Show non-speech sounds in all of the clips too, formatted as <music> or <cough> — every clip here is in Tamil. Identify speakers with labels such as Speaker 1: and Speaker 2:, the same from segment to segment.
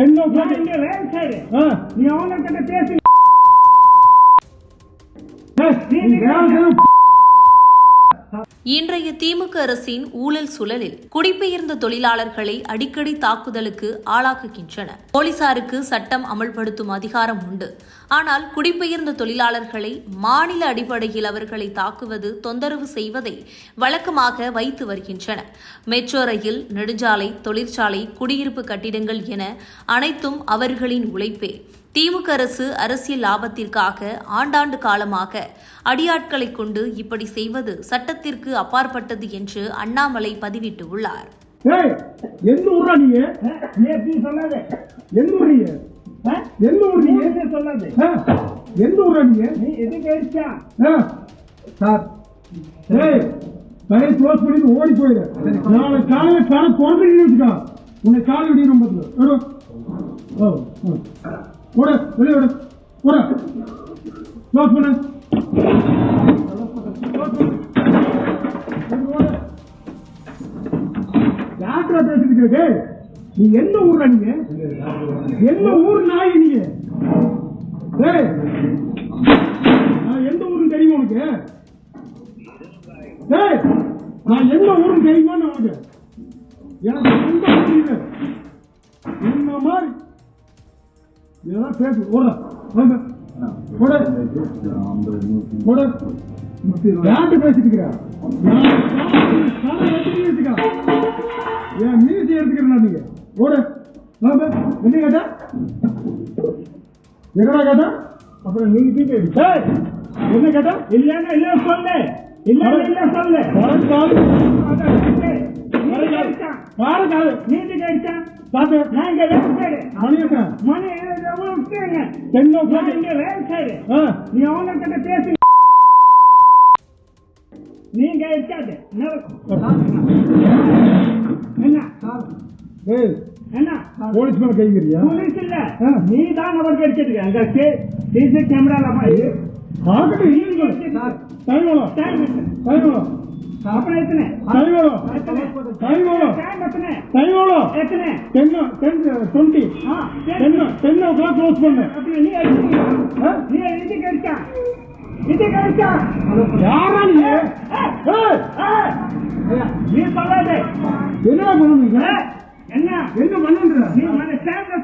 Speaker 1: டென் ஓ
Speaker 2: நான்
Speaker 1: கிளாக்
Speaker 2: இங்க வேலை
Speaker 3: இன்றைய திமுக அரசின் ஊழல் சுழலில் குடிபெயர்ந்த தொழிலாளர்களை அடிக்கடி தாக்குதலுக்கு ஆளாக்குகின்றன. போலீசாருக்கு சட்டம் அமல்படுத்தும் அதிகாரம் உண்டு. ஆனால் குடிபெயர்ந்த தொழிலாளர்களை மாநில அடிப்படையில் அவர்களை தாக்குவது தொந்தரவு செய்வதை வழக்கமாக வைத்து வருகின்றன. மெட்ரோ ரயில் நெடுஞ்சாலை தொழிற்சாலை குடியிருப்பு கட்டிடங்கள் என அனைத்தும் அவர்களின் உழைப்பே. திமுக அரசு அரசியல் லாபத்திற்காக ஆண்டாண்டு காலமாக அடியாட்களை கொண்டு இப்படி செய்வது சட்டத்திற்கு அப்பாற்பட்டது என்று அண்ணாமலை பதிவிட்டுள்ளார்.
Speaker 1: ஓடி போயிடு நாளை காலையில கடை திறந்துட்டு வச்சுக்கோ. உன்னை காலை விடியும் பார்த்துக்கோ வெளியே விடு ஓட. க்ளோஸ் பண்ணு. Close பேசிட்டு நீ எந்த ஊர்ல நீங்க? எந்த ஊர் நாய் நீங்க? நான் எந்த ஊருன்னு தெரியுமா உனக்கு? நான் எந்த ஊருன்னு தெரியுமா உனக்கு? எனக்கு எந்த ஊர் இல்லை இந்த மாதிரி இதெல்லாம் பேசு ஓட வாங்க. ஓட. ஓட. யார்கிட்ட பேசிட்டு இருக்கிற? என் மீசி எடுத்துக்கிறேன் நீங்க? ஓட. வாங்க. என்ன கேட்டா? எங்கடா கேட்டா? அப்புறம் நீங்க தீட்டு என்ன கேட்டா?
Speaker 2: இல்லன்னா இல்ல சொல்லு. இல்லன்னா இல்ல சொல்லு.
Speaker 1: வரக்கால்
Speaker 2: நீ எதுக்கு அடிச்சா?
Speaker 1: வரக்கால்
Speaker 2: நீ எதுக்கு அடிச்சா?
Speaker 1: பாத்து.
Speaker 2: நான் இங்க
Speaker 1: டென் ஓ கிளாக்
Speaker 2: இங்க வேலை.
Speaker 1: ஆ
Speaker 2: நீ அவன்கிட்ட பேசி நீங்க இருக்காது என்ன என்ன
Speaker 1: போலீஸ் மேல கைங்கிறியா
Speaker 2: போலீஸ் இல்ல. நீ தான் அவர் கிடைச்சிருக்க அங்க சிசி கேமரால
Speaker 1: இல்லைங்க டைம்
Speaker 2: டைம்
Speaker 1: டைம்
Speaker 2: எத்தனை?
Speaker 1: டைம் எவ்வளோ டைம்
Speaker 2: எத்தனை?
Speaker 1: டைம் எவ்வளோ
Speaker 2: எத்தனை
Speaker 1: டென் டென் டுவெண்ட்டி.
Speaker 2: ஆ
Speaker 1: ten ten o'clock close பண்ணு.
Speaker 2: நீ? நீ இது கடிச்சா இது கடிச்சா
Speaker 1: யாரா நீ? ஏய்
Speaker 2: நீ சொல்லாதே.
Speaker 1: என்ன பண்ணுவீங்க
Speaker 2: என்ன?
Speaker 1: என்ன பண்ணுன்ற?
Speaker 2: நீ மன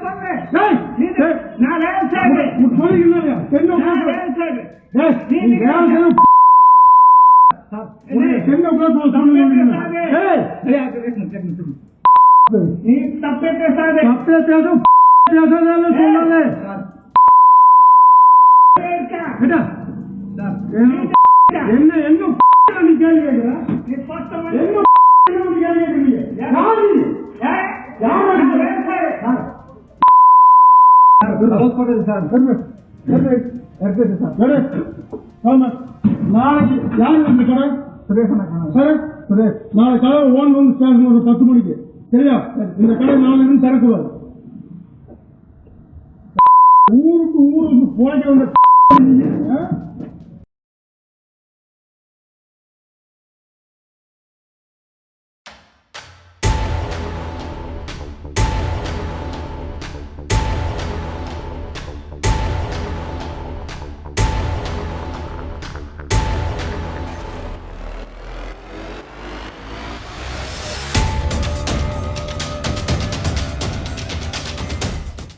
Speaker 2: சொல்லு
Speaker 1: ஏய்
Speaker 2: நீ நான் செய்றேன்
Speaker 1: உன் சொல்லிங்க இல்லையா? கிளாக்
Speaker 2: வேலை செய்றேன்
Speaker 1: ஏய் நீ உன்னை டென் ஓ கிளாக் க்ளோஸ் பண்ணுவீங்க ஏய்
Speaker 2: நீ தப்பே பேசாதே
Speaker 1: தப்பே பேசும் பேசாதால சொல்லாலே
Speaker 2: இருக்கா?
Speaker 1: கேட்டா என்ன என்ன நீ கேள்வி கேட்கிற
Speaker 2: நீ பத்து மணி
Speaker 1: என்ன நீ கேள்வி கேட்கிறீங்க யாரு நீ?
Speaker 2: ஏய்,
Speaker 1: நாளைக்கு சுரேஷ் நாளை ஓன் வந்து ஸ்டேஷன் ஒரு பத்து மணிக்கு. சரியா? இந்த கடை நாலு இருந்து திறக்கூடாது ஊருக்கு ஊருக்கு போயிட்டு வந்த <laughs>